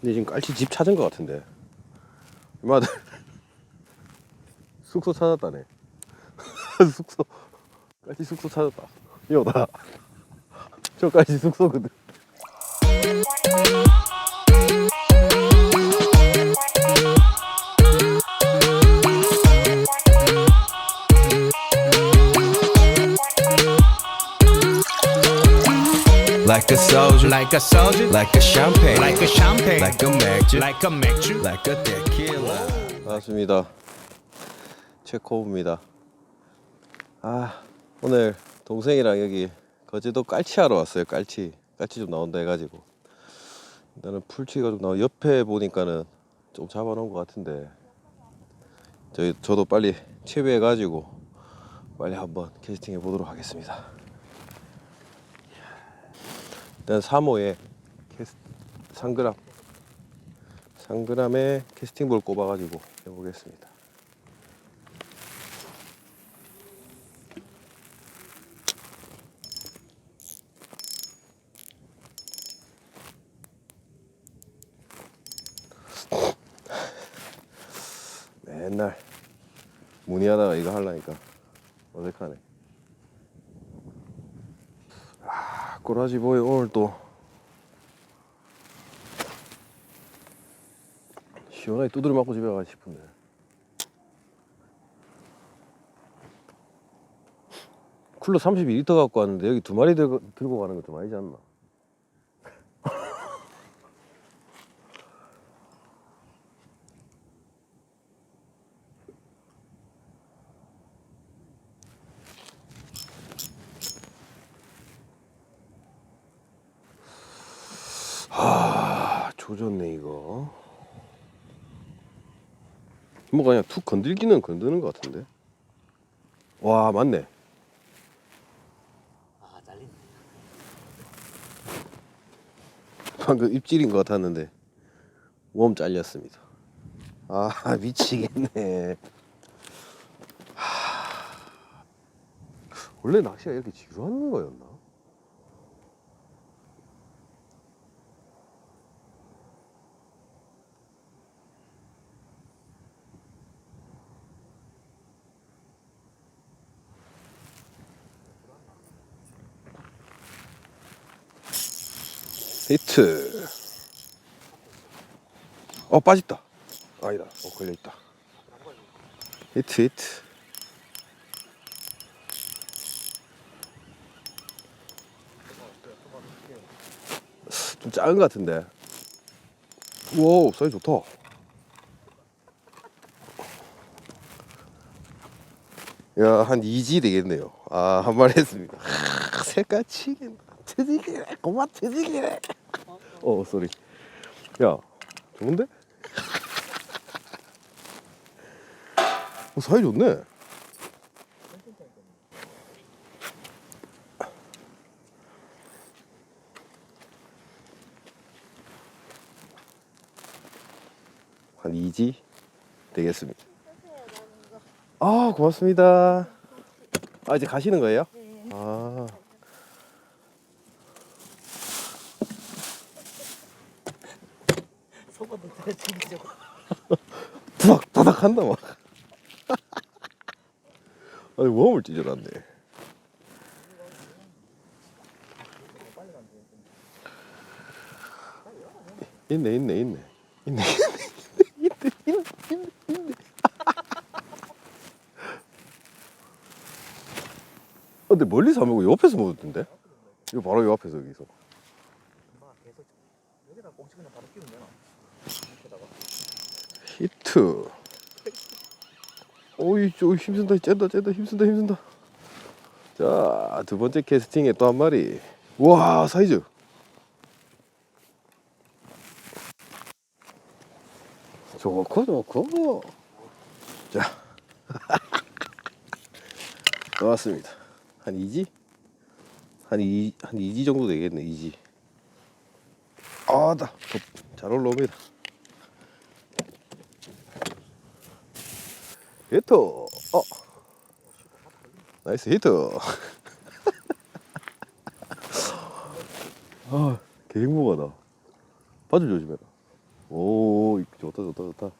근데 지금 깔치 집 찾은 것 같은데. 이마들 숙소 찾았다네. 숙소 깔치 숙소 찾았다. 이거다. 저 깔치 숙소거든. Like a soldier, like a soldier, like a champagne, like a champagne, like a 맥주, like a 맥주. like a tequila. 반갑습니다. 최코우입니다. 아 오늘 동생이랑 여기 거제도 깔치하러 왔어요. 깔치 깔치 좀 나온다 해가지고 일단은 풀치가 좀 나와 옆에 보니까는 좀 잡아놓은 것 같은데 저희 저도 빨리 채비해가지고 빨리 한번 캐스팅해 보도록 하겠습니다. 일단 3호에 캐스 3g 3g에 캐스팅볼 꼽아가지고 해보겠습니다. 맨날 문의하다가 이거 하려니까 어색하네. 아, 꼬라지 보이 오늘 또 시원하게 두드려 맞고 집에 가고 싶은데. 쿨러 32리터 갖고 왔는데 여기 두 마리 들고, 가는 거좀 아니지 않나? 아, 조졌네 이거. 뭐가 그냥 툭 건들기는 건드는 것 같은데. 와 맞네. 아 잘린다. 방금 입질인 것 같았는데 웜 잘렸습니다. 아 미치겠네. 하... 원래 낚시가 이렇게 지루한 거였나? 히트. 어 빠졌다. 아니다. 어 걸려 있다. 히트 히트. 좀 작은 것 같은데. 우와 사이즈 좋다. 야, 한 2지 되겠네요. 아, 한 마리 했습니다. 하, 치겠다. 트지기래, 고마 트지기래. 어, 쏘리. 야, 좋은데? 어, 사이 좋네. 한 2지 되겠습니다. 아, 고맙습니다. 아, 이제 가시는 거예요? 아. 속어도 들어주기죠. 부닥 다닥 한다 막. 아니 웜을 찢어놨네. 있네 있네 있네 있네 있네 있네 있네 있네. 어, 근데 멀리서 안 먹고 옆에서 먹었던데? 이거 바로 요 앞에서 여기서. 엄마 오이, 저 힘쓴다, 짠다, 짠다, 힘쓴다, 힘쓴다. 자, 두 번째 캐스팅에 또 한 마리. 와, 사이즈. 좋고, 좋고. 자. 나왔습니다. 한 2지? 한 2, 한 2지 정도 되겠네, 2지. 아, 나, 잘 올라옵니다. 히트. 어. 나이스 히트. 아, 개 행복하다. 바지 조심해라. 오 좋다 좋다 좋다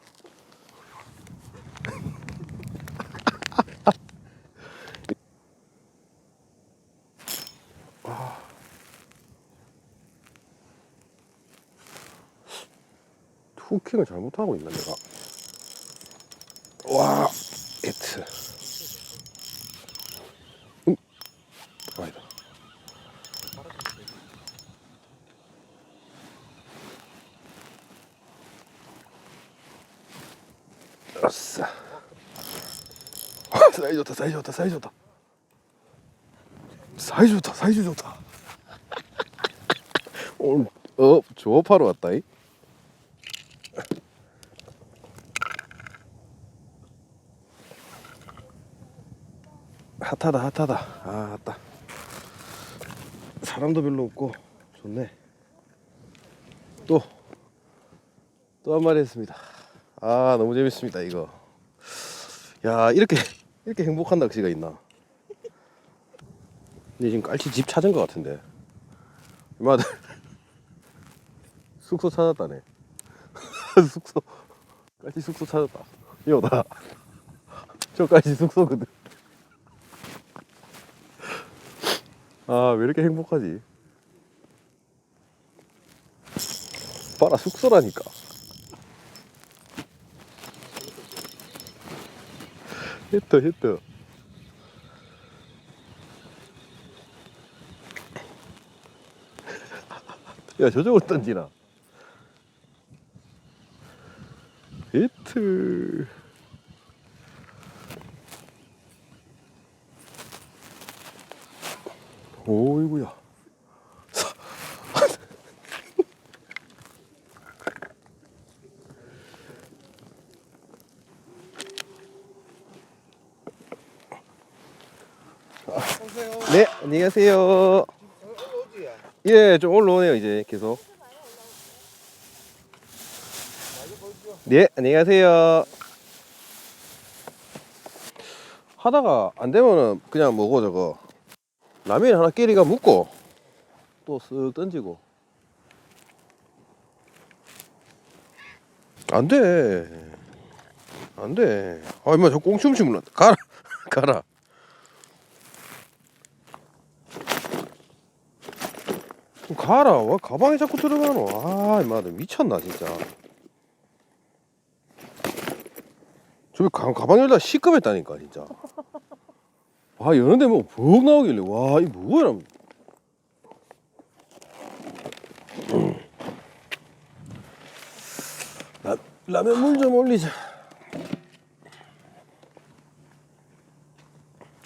후킹을 잘못하고 있나 내가 와 히트 음 아니다 아싸 아, 사이즈 좋다 사이즈 좋다 사이즈 좋다 사이즈 좋다 사이즈 좋다 오늘 어 조업하러 왔다 이 핫하다 핫하다. 아 핫다. 사람도 별로 없고 좋네. 또 또 한 마리 했습니다. 아 너무 재밌습니다 이거. 야 이렇게 이렇게 행복한 낚시가 있나? 근데 지금 깔치 집 찾은 것 같은데. 이마들 숙소 찾았다네. 숙소. 깔치 숙소 찾았다. 이거다 저 깔치 숙소거든 아 왜 이렇게 행복하지? 봐라 숙소라니까. 히트 히트. 야 저쪽으로 던지나. 히트 오이구야 네 안녕하세요 예, 좀 올라오네요 이제 계속. 네, 안녕하세요. 하다가 안 되면은 그냥 먹어 저거. 라면 하나 끼리가 묻고 또 쓱 던지고. 안 돼. 안 돼. 아, 임마 저 꽁춤춤 물렀다. 가라. 가라. 좀 가라. 와 가방에 자꾸 들어가노. 아, 임마 너 미쳤나 진짜. 저기 가, 가방 열다 시급했다니까 진짜. 와 여는 데 뭐 벅 나오길래 와 이 뭐야? 라, 라면 물 좀 올리자.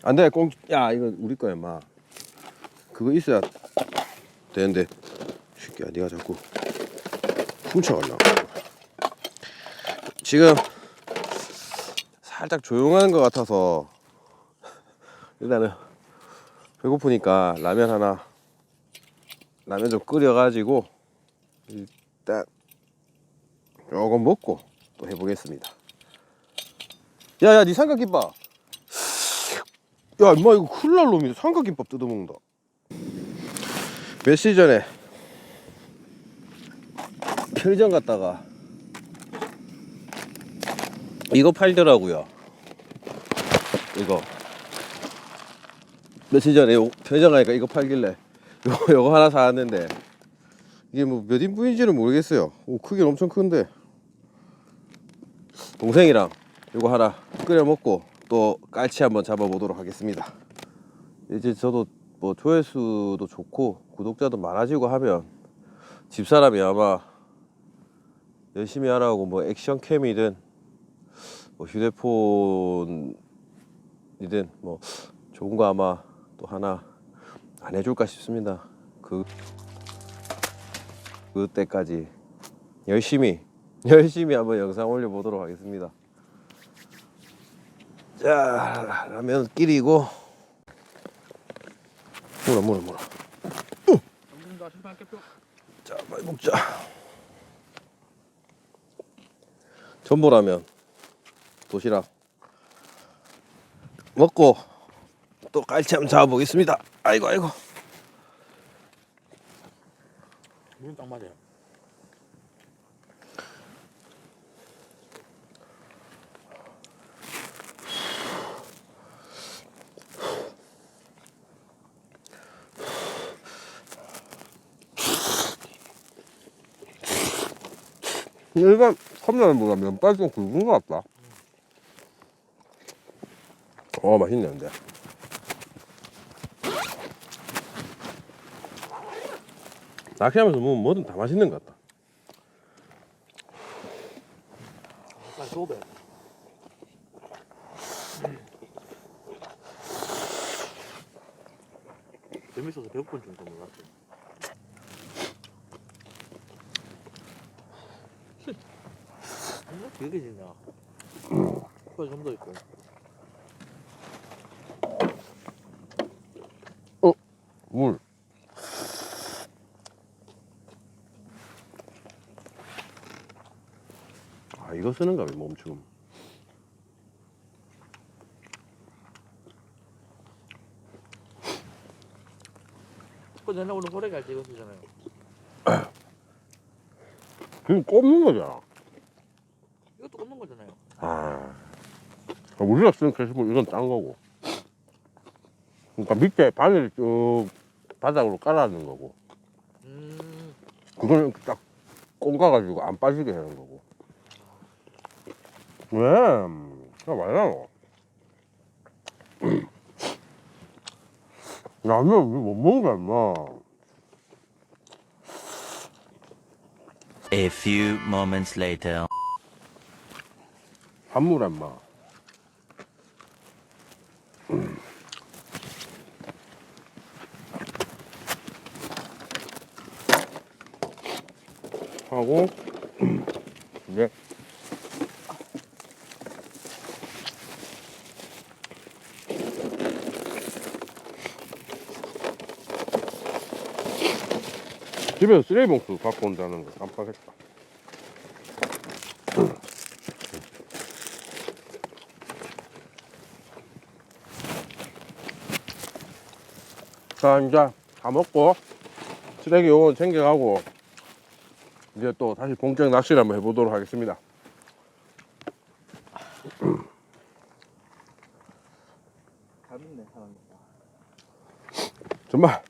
안돼 꽁. 야 이거 우리 거야 마. 그거 있어야 되는데 쉽게 네가 자꾸 훔쳐가려고 지금 살짝 조용한 것 같아서 일단은 배고프니까 라면 하나 라면 좀 끓여가지고 일단 조금 먹고 또 해보겠습니다. 야야 니 삼각김밥. 야 임마 이거 큰일 날 놈이 삼각김밥 뜯어먹는다. 며칠 전에 편의점 갔다가 이거 팔더라고요. 이거 며칠 전에 요- 편의점 가니까 이거 팔길래 요거, 요거 하나 사왔는데 이게 뭐 몇 인분인지는 모르겠어요. 오 크긴 엄청 큰데 동생이랑 요거 하나 끓여 먹고 또 깔치 한번 잡아보도록 하겠습니다. 이제 저도 뭐 조회수도 좋고 구독자도 많아지고 하면 집사람이 아마 열심히 하라고 뭐 액션캠이든 뭐 휴대폰이든 뭐 좋은 거 아마 또 하나 안 해줄까 싶습니다. 그 그때까지 열심히 열심히 한번 영상 올려보도록 하겠습니다. 자 라면 끼리고 물어 물어 물어. 자 많이 먹자 전보라면 도시락 먹고 또 갈치 한번 잡아보겠습니다. 아이고 아이고. 물은 딱 맞아요. 일반 컵라면보다 면발이 좀 굵은 것 같다. 어 맛있네 근데. 낚시하면서 뭐 뭐든 다 맛있는 것 같다. 약간 좁아. 재밌어서 배고픈 줄도 몰랐어. 이거 되게 지냐. 코에 좀더 있고. 물. 아 이거 쓰는가 봐 몸춤. 그 전에 오늘 호래 갈때 이거 쓰잖아요. 그냥 꼽는 거잖아. 이것도 꽂는 거잖아요. 아, 우리가 쓰는 캐시볼 이건 딴 거고. 그러니까 밑에 바늘 쭉 바닥으로 깔아놓는 거고. 음, 그거는 딱 꽂아가지고 안 빠지게 하는 거고. 왜? 나 말라노. 라면 못 먹는 거야, 임마. A few moments later. 한물 임마. 하고 이제 집에서 쓰레기 봉투 갖고 온다는 거 깜빡했다. 자 이제 다 먹고 쓰레기 요건 챙겨가고 이제 또 다시 본격 낚시를 한번 해보도록 하겠습니다. 재밌네 사람이. 정말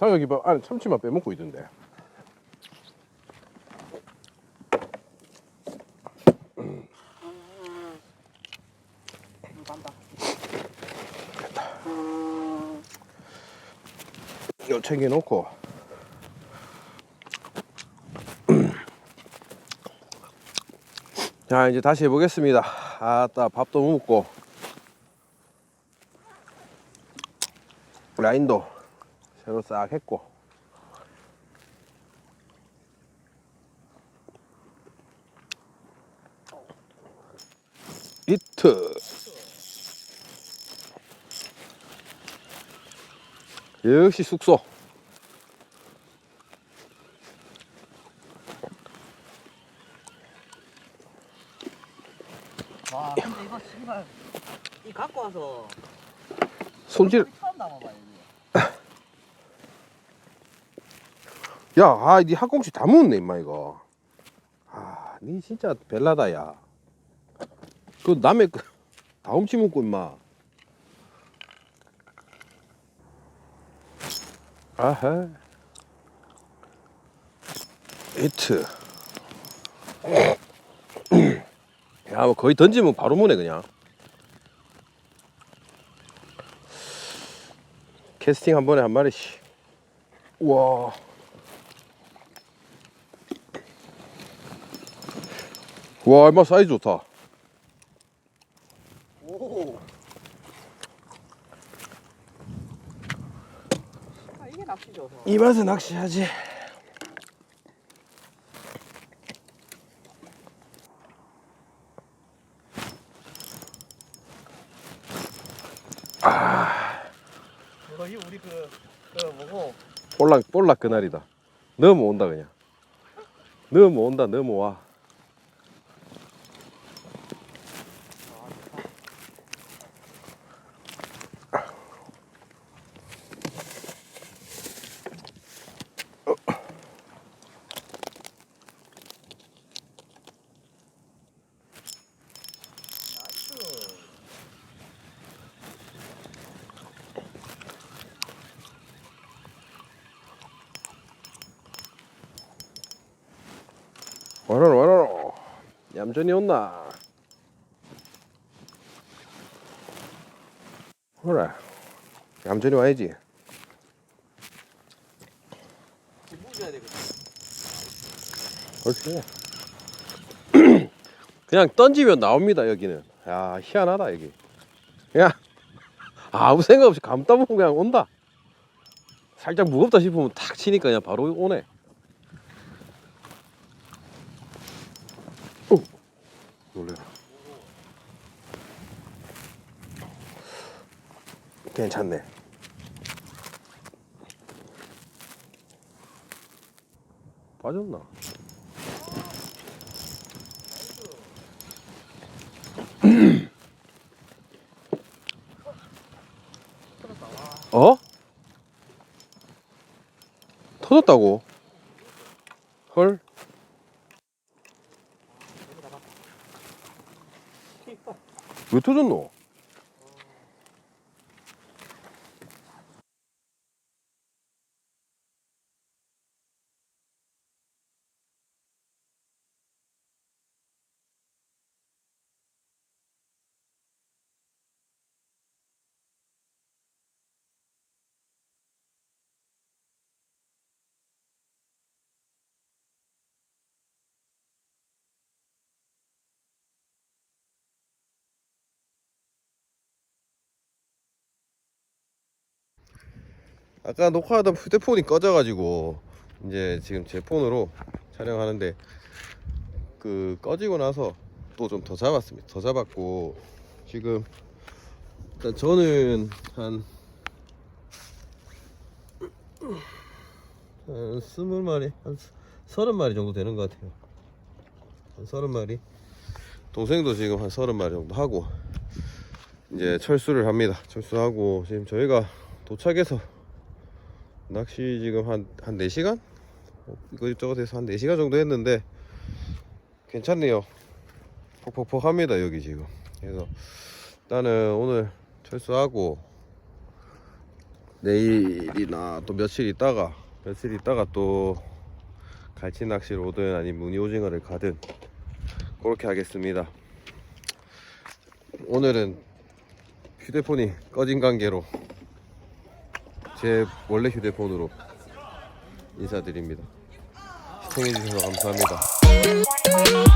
상혁이 봐 안에 참치만 빼먹고 있던데. 요 챙겨놓고. 자 이제 다시 해보겠습니다. 아따 밥도 먹고. 라인도 새로 싹 했고. 이트. 역시 숙소. 와, 근데 이거 정말 이 갖고 와서 손질. 처음 담아봐요. 이거. 야, 아, 니 학공식 다 먹었네, 임마, 이거. 아, 니 진짜 벨라다, 야. 그 남의 그, 다 훔치 먹고, 임마. 아하. 히트. 야, 뭐 거의 던지면 바로 무네, 그냥. 캐스팅 한 번에 한 마리씩. 우와. 와, 얼마 사이즈 좋다. 오. 아 이게 낚시죠. 저. 이 맛에 낚시하지. 이거 이 우리 그, 그 뭐고 볼락 볼락 그날이다. 넘어온다 그냥. 넘어온다 넘어와. 나이스. 와라로 와라로 얌전히 온나? 그래 얌전히 와야지. 그렇지. 그냥 던지면 나옵니다 여기는. 야 희한하다 여기. 그냥 아무 생각 없이 감다 보면 그냥 온다. 살짝 무겁다 싶으면 탁 치니까 그냥 바로 오네 오 놀래라 괜찮네 빠졌나? 어? 터졌다고? 헐? 왜 터졌노? 아까 녹화하던 휴대폰이 꺼져가지고 이제 지금 제 폰으로 촬영하는데 그 꺼지고 나서 또 좀 더 잡았습니다. 더 잡았고 지금 일단 저는 한, 한 스물 마리, 한 서른 마리 정도 되는 것 같아요. 한 서른 마리. 동생도 지금 한 서른 마리 정도 하고 이제 철수를 합니다. 철수하고 지금 저희가 도착해서 낚시 지금 한, 한 4시간? 어, 이거저것 해서 한 4시간 정도 했는데 괜찮네요. 퍽퍽퍽 합니다 여기 지금. 그래서 일단은 오늘 철수하고 내일이나 또 며칠 있다가 며칠 있다가 또 갈치 낚시를 오든 아니면 무늬 오징어를 가든 그렇게 하겠습니다. 오늘은 휴대폰이 꺼진 관계로 제 원래 휴대폰으로 인사드립니다. 시청해주셔서 감사합니다.